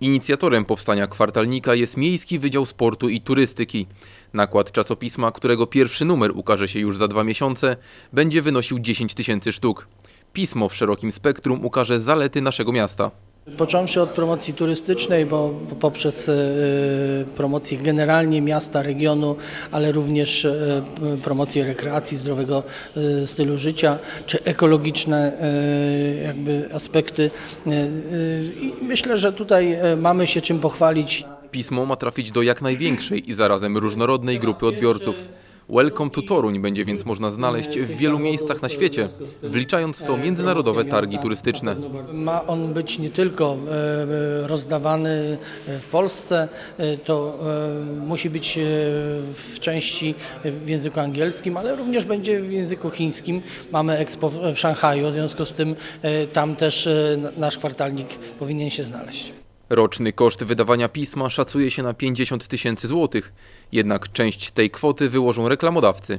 Inicjatorem powstania kwartalnika jest Miejski Wydział Sportu i Turystyki. Nakład czasopisma, którego pierwszy numer ukaże się już za dwa miesiące, będzie wynosił 10 tysięcy sztuk. Pismo w szerokim spektrum ukaże zalety naszego miasta. Począwszy od promocji turystycznej, bo poprzez e, promocję generalnie miasta, regionu, ale również e, promocję rekreacji, zdrowego stylu życia, czy ekologiczne jakby aspekty. I myślę, że tutaj mamy się czym pochwalić. Pismo ma trafić do jak największej i zarazem różnorodnej grupy odbiorców. Welcome to Toruń będzie więc można znaleźć w wielu miejscach na świecie, wliczając w to międzynarodowe targi turystyczne. Ma on być nie tylko e, rozdawany w Polsce, e, to e, musi być w części w języku angielskim, ale również będzie w języku chińskim. Mamy Expo w Szanghaju, w związku z tym tam też nasz kwartalnik powinien się znaleźć. Roczny koszt wydawania pisma szacuje się na 50 tysięcy złotych, jednak część tej kwoty wyłożą reklamodawcy.